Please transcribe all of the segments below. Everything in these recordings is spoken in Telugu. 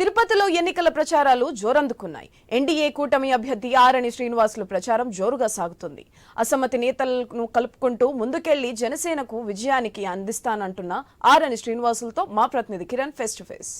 తిరుపతిలో ఎన్నికల ప్రచారాలు జోరందుకున్నాయి. ఎన్డీఏ కూటమి అభ్యర్థి ఆరణి శ్రీనివాసులు ప్రచారం జోరుగా సాగుతుంది. అసమ్మతి నేతలను కలుపుకుంటూ ముందుకెళ్ళి జనసేనకు విజయానికి అందిస్తానంటున్న ఆరణి శ్రీనివాసులతో మా ప్రతినిధి కిరణ్ ఫేస్ టు ఫేస్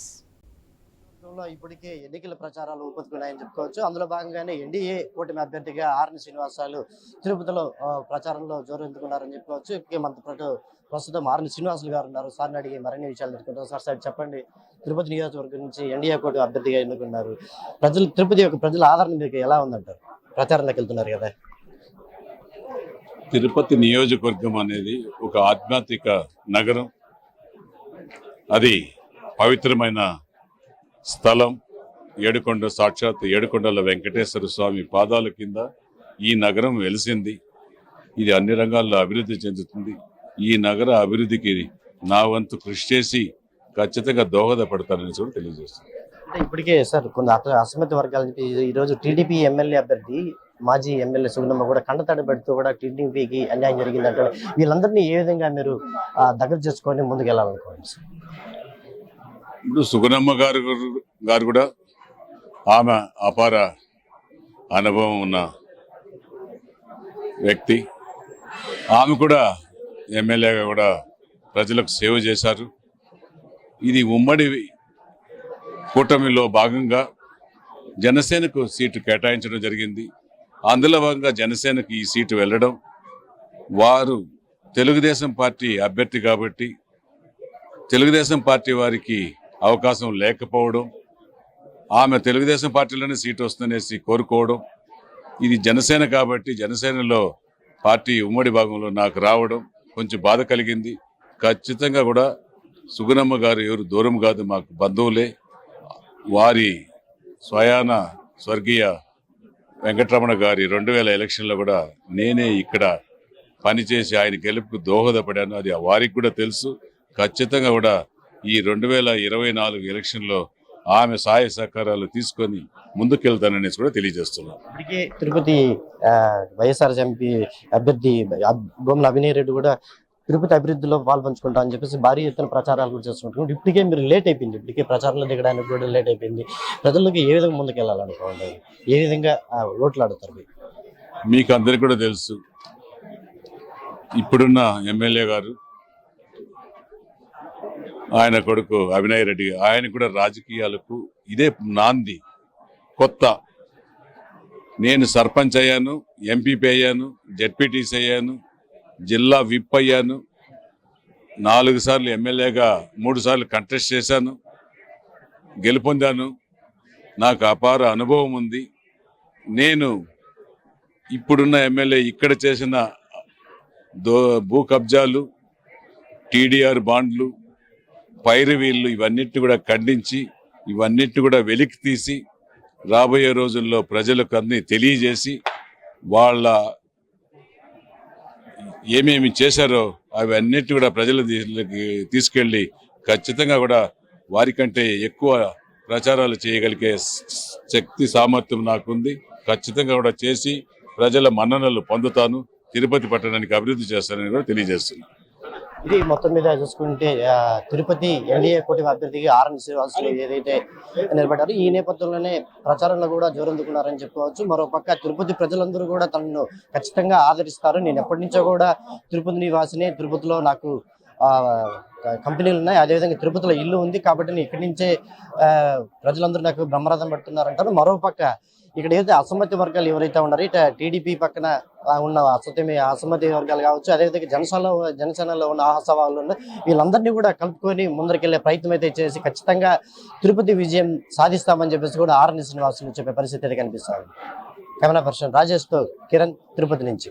ఇప్పటికే ఎన్నికల ప్రచారాలు ఊపందుకున్నాయని చెప్పుకోవచ్చు. అందులో భాగంగానే ఎన్డీఏ కూటమి అభ్యర్థిగా ఆర్ని శ్రీనివాసాలు తిరుపతిలో ప్రచారంలో జోరందుకున్నారని చెప్పుకోవచ్చు. ఇప్పటికే మనతో పాటు ప్రస్తుతం ఆర్ని శ్రీనివాసులు గారు ఉన్నారు. సార్ని అడిగి మరిన్ని విషయాలు తెలుసుకుంటారు సార్ సార్ చెప్పండి. తిరుపతి నియోజకవర్గం నుంచి ఎన్డీఏ కోటి అభ్యర్థిగా ఎన్నుకున్నారు. ప్రజలు తిరుపతి యొక్క ప్రజల ఆదరణ మీకు ఎలా ఉందంటారు? ప్రచారంలోకి వెళ్తున్నారు కదా. తిరుపతి నియోజకవర్గం అనేది ఒక ఆధ్యాత్మిక నగరం. అది పవిత్రమైన స్థలం. ఏడుకొండ సాక్షాత్ ఏడుకొండల వెంకటేశ్వర స్వామి పాదాల కింద ఈ నగరం వెలిసింది. ఇది అన్ని రంగాల్లో అభివృద్ధి చెందుతుంది. ఈ నగర అభివృద్ధికి నా వంతు కృషి చేసి ఖచ్చితంగా దోహదపడతానని కూడా తెలియజేస్తుంది అంటే ఇప్పటికే సార్ కొన్ని అత అసమ్మతి వర్గాల నుంచి ఈ- ఈ రోజు టీడీపీ ఎమ్మెల్యే అభ్యర్థి మాజీ ఎమ్మెల్యే సుగుణమ్మ కూడా కండతడి పెడుతూ కూడా టీడీపీకి అన్యాయం జరిగిందంటే వీళ్ళందరినీ ఏ విధంగా మీరు దగ్గర చేసుకొని ముందుకెళ్ళాలనుకోండి సార్? ఇప్పుడు సుగుణమ్మ గారు గారు కూడా ఆమె అపార అనుభవం ఉన్న వ్యక్తి. ఆమె కూడా ఎమ్మెల్యేగా కూడా ప్రజలకు సేవ చేశారు. ఇది ఉమ్మడి కూటమిలో భాగంగా జనసేనకు సీటు కేటాయించడం జరిగింది. అందులో భాగంగా జనసేనకు ఈ సీటు వెళ్ళడం వారు తెలుగుదేశం పార్టీ అభ్యర్థి కాబట్టి తెలుగుదేశం పార్టీ వారికి అవకాశం లేకపోవడం ఆమె తెలుగుదేశం పార్టీలోనే సీటు వస్తుందనేసి కోరుకోవడం ఇది జనసేన కాబట్టి జనసేనలో పార్టీ ఉమ్మడి భాగంలో నాకు రావడం కొంచెం బాధ కలిగింది. ఖచ్చితంగా కూడా సుగుణమ్మ గారు ఎవరు దూరం కాదు మాకు బంధువులే. వారి స్వయాన స్వర్గీయ వెంకటరమణ గారి రెండు వేల ఎలక్షన్లో కూడా నేనే ఇక్కడ పనిచేసి ఆయన గెలుపుకు దోహదపడాను. అది వారికి కూడా తెలుసు. ఖచ్చితంగా కూడా ఈ రెండు వేల ఇరవై నాలుగు ఎలక్షన్లో ఆమె సహాయ సహకారాలు తీసుకొని ముందుకెళ్తాననేసి కూడా తెలియజేస్తున్నాను ఇప్పటికే తిరుపతి వైఎస్ఆర్ ఎంపీ అభ్యర్థి భూముల అభినయ్ రెడ్డి కూడా తిరుపతి అభివృద్ధిలో పాల్పంచుకుంటా అని చెప్పేసి భారీ ఎత్తున ప్రచారాలు కూడా చేస్తున్నారు ఇప్పటికే మీరు లేట్ అయిపోయింది. ఇప్పటికే ప్రచారంలో దిగడానికి కూడా లేట్ అయిపోయింది. ప్రజల్లోకి ఏ విధంగా ముందుకు వెళ్ళాలనుకోండి ఏ విధంగా ఓట్లు ఆడుతారు మీరు? మీకు అందరికి కూడా తెలుసు. ఇప్పుడున్న ఎమ్మెల్యే గారు ఆయన కొడుకు అవినయ్ రెడ్డి ఆయన కూడా రాజకీయాలకు ఇదే నాంది. కొత్త. నేను సర్పంచ్ అయ్యాను ఎంపీపీ అయ్యాను జెడ్పీటీసీ అయ్యాను జిల్లా విప్ అయ్యాను నాలుగు సార్లు ఎమ్మెల్యేగా మూడు సార్లు కంటెస్ట్ చేశాను గెలుపొందాను. నాకు అపార అనుభవం ఉంది. నేను ఇప్పుడున్న ఎమ్మెల్యే ఇక్కడ చేసిన దో భూ కబ్జాలు టీడీఆర్ బాండ్లు పైరవీళ్ళు ఇవన్నిటి కూడా ఖండించి ఇవన్నిటి కూడా వెలికి తీసి రాబోయే రోజుల్లో ప్రజలకు అన్ని తెలియజేసి వాళ్ళ ఏమేమి చేశారో అవన్నిటి కూడా ప్రజల తీసుకెళ్ళి ఖచ్చితంగా కూడా వారికంటే ఎక్కువ ప్రచారాలు చేయగలిగే శక్తి సామర్థ్యం నాకుంది. ఖచ్చితంగా కూడా చేసి ప్రజల మన్ననలు పొందుతాను. తిరుపతి పట్టణానికి అభివృద్ధి చేస్తానని కూడా తెలియజేస్తున్నాను. ఇది మొత్తం మీద చూసుకుంటే తిరుపతి ఎన్డీఏ కూటమి అభ్యర్థిగా ఆర్ఎన్ శ్రీనివాసులు ఏదైతే నిలబడ్డారో ఈ నేపథ్యంలోనే ప్రచారంలో కూడా జోరందుకున్నారని చెప్పుకోవచ్చు. మరో పక్క తిరుపతి ప్రజలందరూ కూడా తనను ఖచ్చితంగా ఆదరిస్తారు. నేను ఎప్పటి నుంచో కూడా తిరుపతి నివాసిని తిరుపతిలో నాకు కంపెనీలు ఉన్నాయి. అదేవిధంగా తిరుపతిలో ఇల్లు ఉంది కాబట్టి నేను ఇక్కడి నుంచే ప్రజలందరూ నాకు బ్రహ్మరథం పడుతున్నారంటారు. మరో పక్క ఇక్కడ ఏదైతే అసమ్మతి వర్గాలు ఎవరైతే ఉన్నారో ఇట టీడీపీ పక్కన ఉన్న అసత్యమే అసమ్మతి వర్గాలు కావచ్చు అదేవిధంగా జనసేనలో జనసేనలో ఉన్న ఆశావాళ్ళు ఉన్న వీళ్ళందరినీ కూడా కలుపుకొని ముందరికెళ్ళే ప్రయత్నం అయితే చేసి ఖచ్చితంగా తిరుపతి విజయం సాధిస్తామని చెప్పేసి కూడా ఆర్ఎన్ శ్రీనివాసులు చెప్పే పరిస్థితి అయితే కనిపిస్తుంది కెమెరా పర్సన్ రాజేష్తో కిరణ్ తిరుపతి నుంచి.